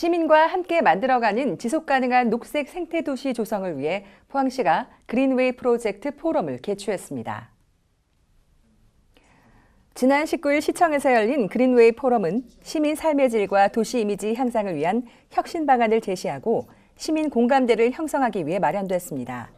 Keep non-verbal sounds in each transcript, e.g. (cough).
시민과 함께 만들어가는 지속가능한 녹색 생태도시 조성을 위해 포항시가 그린웨이 프로젝트 포럼을 개최했습니다. 지난 19일 시청에서 열린 그린웨이 포럼은 시민 삶의 질과 도시 이미지 향상을 위한 혁신 방안을 제시하고 시민 공감대를 형성하기 위해 마련됐습니다.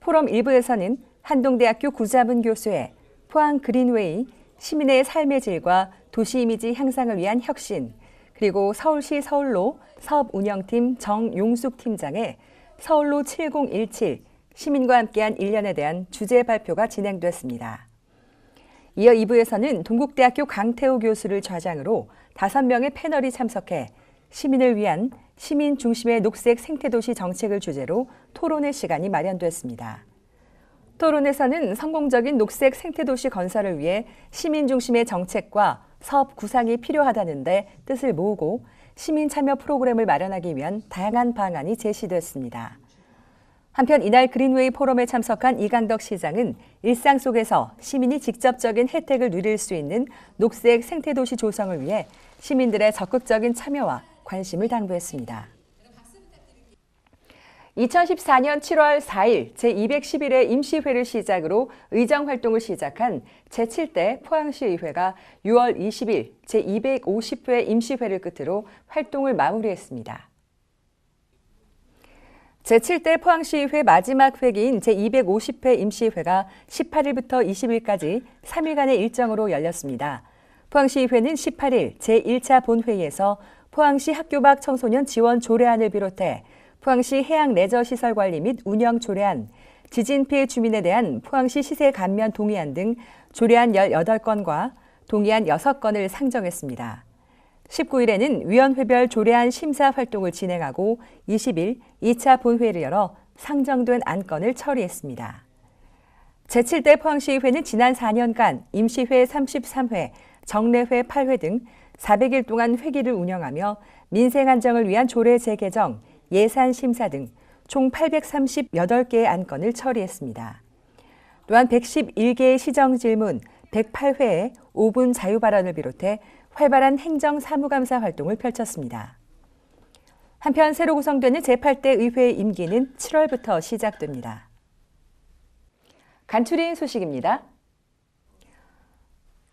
포럼 1부에서는 한동대학교 구자문 교수의 포항 그린웨이 시민의 삶의 질과 도시 이미지 향상을 위한 혁신, 그리고 서울시 서울로 사업 운영팀 정용숙 팀장의 서울로 7017 시민과 함께한 1년에 대한 주제 발표가 진행됐습니다. 이어 2부에서는 동국대학교 강태호 교수를 좌장으로 5명의 패널이 참석해 시민을 위한 시민 중심의 녹색 생태도시 정책을 주제로 토론의 시간이 마련됐습니다. 토론에서는 성공적인 녹색 생태도시 건설을 위해 시민 중심의 정책과 사업 구상이 필요하다는데 뜻을 모으고 시민 참여 프로그램을 마련하기 위한 다양한 방안이 제시됐습니다. 한편 이날 그린웨이 포럼에 참석한 이강덕 시장은 일상 속에서 시민이 직접적인 혜택을 누릴 수 있는 녹색 생태도시 조성을 위해 시민들의 적극적인 참여와 관심을 당부했습니다. 2014년 7월 4일 제211회 임시회를 시작으로 의정 활동을 시작한 제7대 포항시의회가 6월 20일 제250회 임시회를 끝으로 활동을 마무리했습니다. 제7대 포항시의회 마지막 회기인 제250회 임시회가 18일부터 20일까지 3일간의 일정으로 열렸습니다. 포항시의회는 18일 제1차 본회의에서 포항시 학교 밖 청소년 지원 조례안을 비롯해 포항시 해양 레저 시설 관리 및 운영 조례안, 지진 피해 주민에 대한 포항시 시세 감면 동의안 등 조례안 18건과 동의안 6건을 상정했습니다. 19일에는 위원회별 조례안 심사 활동을 진행하고 20일 2차 본회의를 열어 상정된 안건을 처리했습니다. 제7대 포항시의회는 지난 4년간 임시회 33회, 정례회 8회 등 400일 동안 회기를 운영하며 민생 안정을 위한 조례 재개정, 예산 심사 등 총 838개의 안건을 처리했습니다. 또한 111개의 시정 질문, 108회의 5분 자유 발언을 비롯해 활발한 행정 사무감사 활동을 펼쳤습니다. 한편 새로 구성되는 제8대 의회 임기는 7월부터 시작됩니다. 간추린 소식입니다.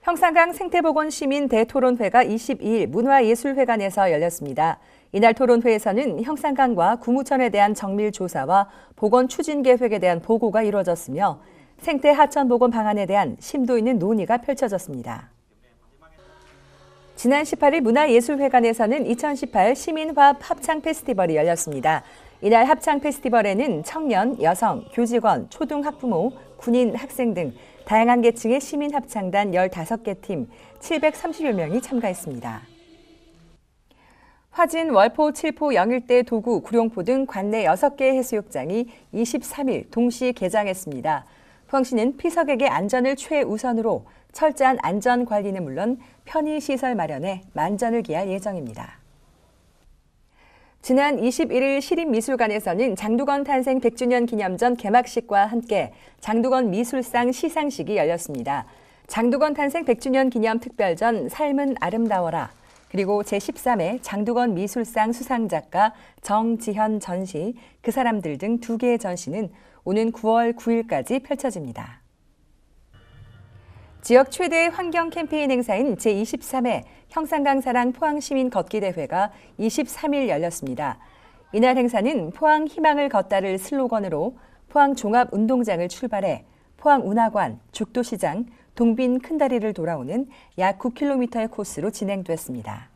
형산강 생태보건 시민 대토론회가 22일 문화예술회관에서 열렸습니다. 이날 토론회에서는 형산강과 구무천에 대한 정밀 조사와 보건 추진 계획에 대한 보고가 이루어졌으며 생태 하천 보건 방안에 대한 심도 있는 논의가 펼쳐졌습니다. 지난 18일 문화예술회관에서는 2018 시민화합 합창 페스티벌이 열렸습니다. 이날 합창 페스티벌에는 청년, 여성, 교직원, 초등학부모, 군인, 학생 등 다양한 계층의 시민 합창단 15개 팀 730여 명이 참가했습니다. 화진, 월포, 칠포, 영일대, 도구, 구룡포 등 관내 6개 해수욕장이 23일 동시 개장했습니다. 포항시는 피서객의 안전을 최우선으로 철저한 안전 관리는 물론 편의시설 마련에 만전을 기할 예정입니다. 지난 21일 시립미술관에서는 장두건 탄생 100주년 기념전 개막식과 함께 장두건 미술상 시상식이 열렸습니다. 장두건 탄생 100주년 기념 특별전 삶은 아름다워라 그리고 제13회 장두건 미술상 수상작가 정지현 전시, 그 사람들 등 두 개의 전시는 오는 9월 9일까지 펼쳐집니다. 지역 최대 환경 캠페인 행사인 제23회 형산강 사랑 포항시민 걷기 대회가 23일 열렸습니다. 이날 행사는 포항 희망을 걷다를 슬로건으로 포항 종합운동장을 출발해 포항 운하관, 죽도시장, 동빈 큰다리를 돌아오는 약 9km의 코스로 진행됐습니다.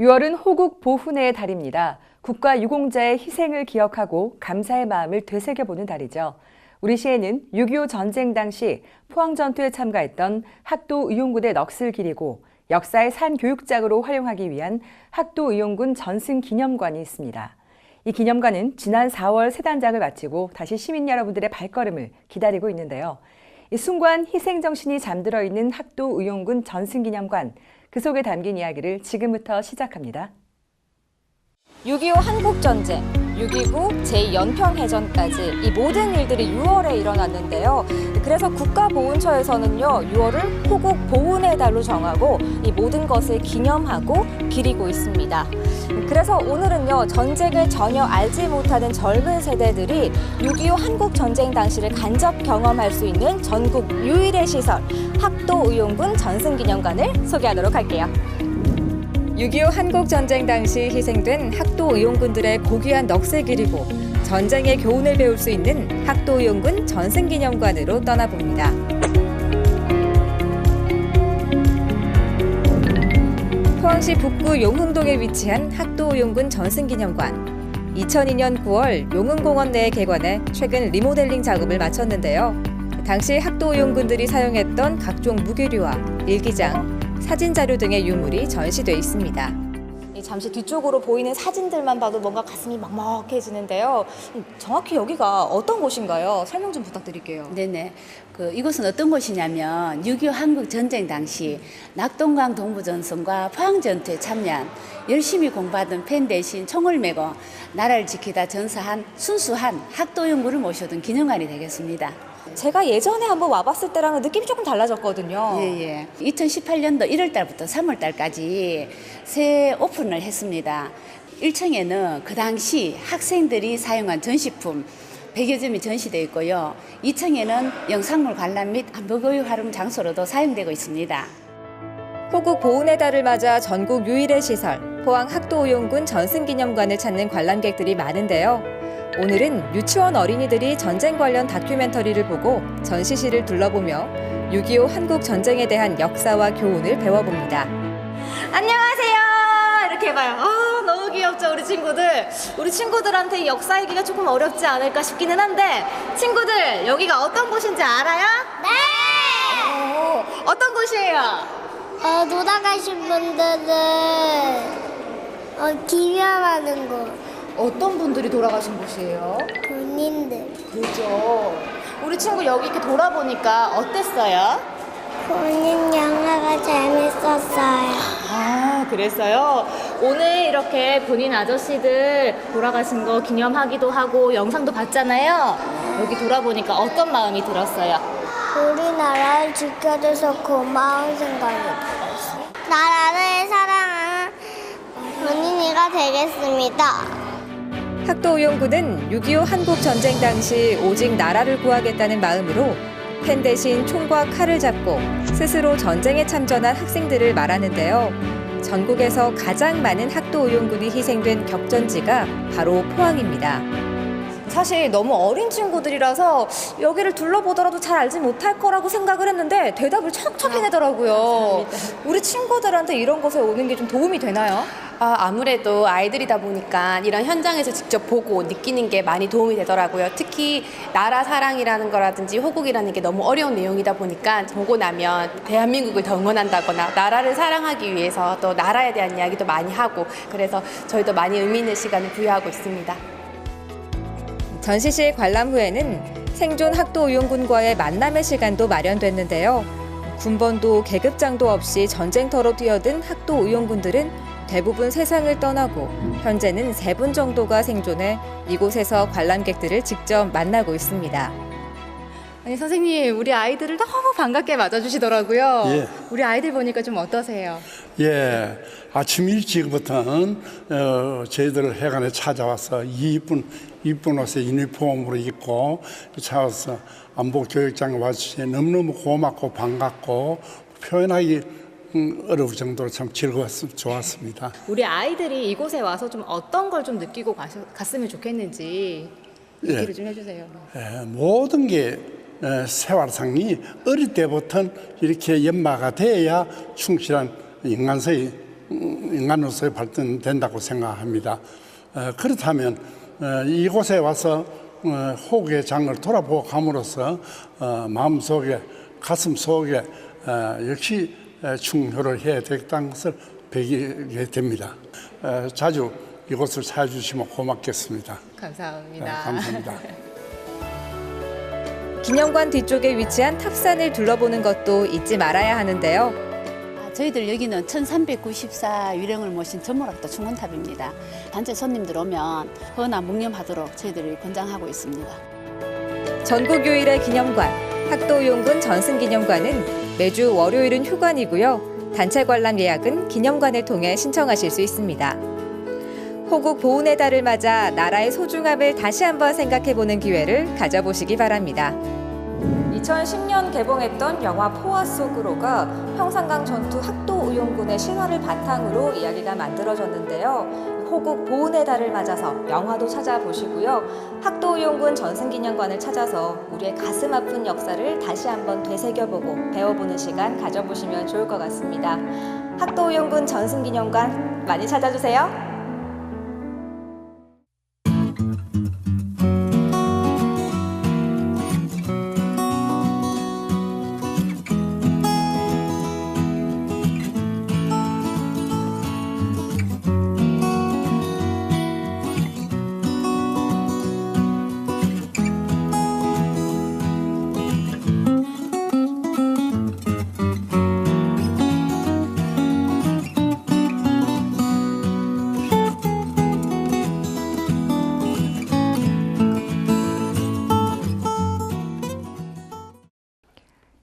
6월은 호국 보훈의 달입니다. 국가 유공자의 희생을 기억하고 감사의 마음을 되새겨보는 달이죠. 우리 시에는 6.25 전쟁 당시 포항 전투에 참가했던 학도 의용군의 넋을 기리고 역사의 산 교육장으로 활용하기 위한 학도 의용군 전승 기념관이 있습니다. 이 기념관은 지난 4월 세단장을 마치고 다시 시민 여러분들의 발걸음을 기다리고 있는데요. 이 순관 희생 정신이 잠들어 있는 학도 의용군 전승 기념관 그 속에 담긴 이야기를 지금부터 시작합니다. 6.25 한국전쟁, 6.29, 제2연평해전까지 이 모든 일들이 6월에 일어났는데요. 그래서 국가보훈처에서는요, 6월을 호국 보훈의 달로 정하고 이 모든 것을 기념하고 기리고 있습니다. 그래서 오늘은요, 전쟁을 전혀 알지 못하는 젊은 세대들이 6.25 한국 전쟁 당시를 간접 경험할 수 있는 전국 유일의 시설, 학도의용군 전승기념관을 소개하도록 할게요. 6.25 한국전쟁 당시 희생된 학도 의용군들의 고귀한 넋을 기리고 전쟁의 교훈을 배울 수 있는 학도 의용군 전승기념관으로 떠나봅니다. 포항시 북구 용흥동에 위치한 학도 의용군 전승기념관. 2002년 9월 용흥공원 내에 개관해 최근 리모델링 작업을 마쳤는데요. 당시 학도 의용군들이 사용했던 각종 무기류와 일기장, 사진 자료 등의 유물이 전시돼 있습니다. 잠시 뒤쪽으로 보이는 사진들만 봐도 뭔가 가슴이 먹먹해지는데요. 정확히 여기가 어떤 곳인가요? 설명 좀 부탁드릴게요. 네네. 그 이곳은 어떤 곳이냐면 6.25 한국 전쟁 당시 낙동강 동부전선과 포항전투에 참여한 열심히 공부하던 팬 대신 총을 메고 나라를 지키다 전사한 순수한 학도 연구를 모셔둔 기념관이 되겠습니다. 제가 예전에 한번 와봤을 때랑은 느낌이 조금 달라졌거든요. 예, 예. 2018년도 1월 달부터 3월 달까지 새 오픈을 했습니다. 1층에는 그 당시 학생들이 사용한 전시품 100여 점이 전시되어 있고요. 2층에는 영상물 관람 및 한복의 활용 장소로도 사용되고 있습니다. 호국 보훈의 달을 맞아 전국 유일의 시설 포항 학도의용군 전승기념관을 찾는 관람객들이 많은데요. 오늘은 유치원 어린이들이 전쟁 관련 다큐멘터리를 보고 전시실을 둘러보며 6.25 한국 전쟁에 대한 역사와 교훈을 배워봅니다. 안녕하세요. 이렇게 해봐요. 아, 너무 귀엽죠, 우리 친구들. 우리 친구들한테 이 역사 얘기가 조금 어렵지 않을까 싶기는 한데, 친구들, 여기가 어떤 곳인지 알아요? 네! 오, 어떤 곳이에요? 어, 돌아가신 분들을 어, 기념하는 곳. 어떤 분들이 돌아가신 곳이에요? 군인들. 그죠. 우리 친구 여기 이렇게 돌아보니까 어땠어요? 군인 영화가 재밌었어요. 아, 그랬어요? 오늘 이렇게 본인 아저씨들 돌아가신 거 기념하기도 하고 영상도 봤잖아요. 여기 돌아보니까 어떤 마음이 들었어요? 우리나라를 지켜줘서 고마운 생각이 들었어요. 나라를 사랑하는 군인이가 되겠습니다. 학도 의용군은 6.25 한국 전쟁 당시 오직 나라를 구하겠다는 마음으로 펜 대신 총과 칼을 잡고 스스로 전쟁에 참전한 학생들을 말하는데요. 전국에서 가장 많은 학도 의용군이 희생된 격전지가 바로 포항입니다. 사실 너무 어린 친구들이라서 여기를 둘러보더라도 잘 알지 못할 거라고 생각을 했는데 대답을 척척 해내더라고요. 우리 친구들한테 이런 곳에 오는 게 좀 도움이 되나요? 아, 아무래도 아이들이다 보니까 이런 현장에서 직접 보고 느끼는 게 많이 도움이 되더라고요. 특히 나라 사랑이라는 거라든지 호국이라는 게 너무 어려운 내용이다 보니까 보고 나면 대한민국을 더 응원한다거나 나라를 사랑하기 위해서 또 나라에 대한 이야기도 많이 하고 그래서 저희도 많이 의미 있는 시간을 부여하고 있습니다. 전시실 관람 후에는 생존 학도 의용군과의 만남의 시간도 마련됐는데요. 군번도 계급장도 없이 전쟁터로 뛰어든 학도 의용군들은 대부분 세상을 떠나고 현재는 세 분 정도가 생존해 이곳에서 관람객들을 직접 만나고 있습니다. 아니 선생님, 우리 아이들을 너무 반갑게 맞아주시더라고요. 예. 우리 아이들 보니까 좀 어떠세요? 예, 아침 일찍부터는 어, 저희들 해관에 찾아와서 이쁜 이쁜 옷에 유니폼으로 입고 찾아와서 안보 교육장에 와주셔서 너무너무 고맙고 반갑고 표현하기 음, 어려울 정도로 참 즐거웠습니다. 좋았습니다. 우리 아이들이 이곳에 와서 좀 어떤 걸 좀 느끼고 가셨, 갔으면 좋겠는지 예. 얘기를 좀 해주세요. 에, 모든 게 에, 생활상이 어릴 때부터 이렇게 연마가 돼야 충실한 인간서의 음, 인간으로서의 발전된다고 생각합니다. 어, 그렇다면 어, 이곳에 와서 어, 호국의 장을 돌아보고 감으로써 어, 마음 속에 가슴 속에 어, 역시 에, 충효를 해야 되겠다는 것을 배기게 됩니다. 어, 자주 이곳을 찾아주시면 고맙겠습니다. 네, 감사합니다. 감사합니다. (laughs) 기념관 뒤쪽에 위치한 탑산을 둘러보는 것도 잊지 말아야 하는데요. 저희들 여기는 1394 유령을 모신 전몰학도 충원탑입니다. 단체 손님들 오면 허나 묵념하도록 저희들이 권장하고 있습니다. 전국 유일의 기념관, 학도 용군 전승기념관은 매주 월요일은 휴관이고요. 단체 관람 예약은 기념관을 통해 신청하실 수 있습니다. 호국 보훈의 달을 맞아 나라의 소중함을 다시 한번 생각해보는 기회를 가져보시기 바랍니다. 2010년 개봉했던 영화 포화 속으로가 평산강 전투 학도 의용군의 신화를 바탕으로 이야기가 만들어졌는데요. 호국 보훈의 달을 맞아서 영화도 찾아보시고요. 학도 의용군 전승기념관을 찾아서 우리의 가슴 아픈 역사를 다시 한번 되새겨보고 배워보는 시간 가져보시면 좋을 것 같습니다. 학도 의용군 전승기념관 많이 찾아주세요.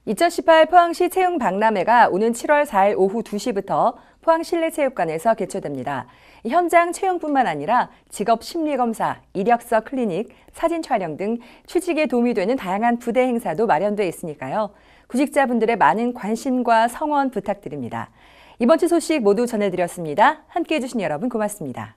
(2018) 포항시 체육 박람회가 오는 (7월 4일) 오후 (2시부터) 포항 실내체육관에서 개최됩니다. 현장 채용뿐만 아니라 직업 심리검사, 이력서 클리닉, 사진 촬영 등 취직에 도움이 되는 다양한 부대 행사도 마련돼 있으니까요. 구직자분들의 많은 관심과 성원 부탁드립니다. 이번 주 소식 모두 전해드렸습니다. 함께해 주신 여러분 고맙습니다.